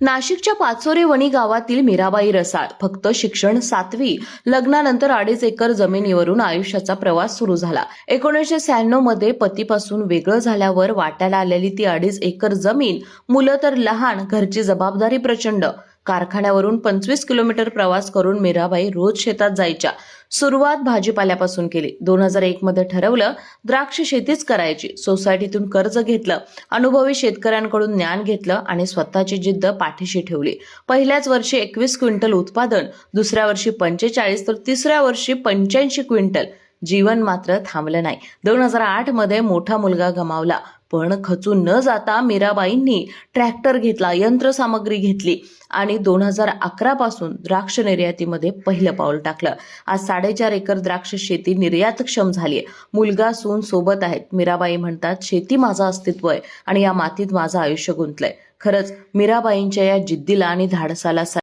नाशिकच्या पाचोरे वणी गावातील मीराबाई रसाळ. फक्त शिक्षण सातवी लग्नानंतर अडीच एकर जमिनीवरून आयुष्याचा प्रवास सुरू झाला. एकोणीसशे शहाण्णवमध्ये पतीपासून वेगळं झाल्यावर वाट्याला आलेली ती अडीच एकर जमीन मुलं तर लहान घरची जबाबदारी प्रचंड. कारखान्यावरून पंचवीस किलोमीटर प्रवास करून मीराबाई रोज शेतात जायच्या. सुरुवात भाजीपाल्यापासून केली. दोन हजार एक मध्ये ठरवलं द्राक्ष शेतीच करायची. सोसायटीतून कर्ज घेतलं अनुभवी शेतकऱ्यांकडून ज्ञान घेतलं आणि स्वतःची जिद्द पाठीशी ठेवली. पहिल्याच वर्षी एकवीस क्विंटल उत्पादन दुसऱ्या वर्षी पंचेचाळीस तर तिसऱ्या वर्षी पंच्याऐंशी क्विंटल. जीवन मात्र थांबलं नाही. दोन हजार आठमध्ये मोठा मुलगा गमावला. पण खचून न जाता मीराबाईंनी ट्रॅक्टर घेतला यंत्रसामग्री घेतली आणि दोन हजार अकरा पासून द्राक्ष निर्यातीमध्ये पहिलं पाऊल टाकलं. आज साडेचार एकर द्राक्ष शेती निर्यातक्षम झालीय मुलगा सून सोबत आहेत. मीराबाई म्हणतात शेती माझं अस्तित्व आहे आणि या मातीत माझं आयुष्य गुंतलंय. खरंच मीराबाईंच्या या जिद्दीला आणि धाडसाला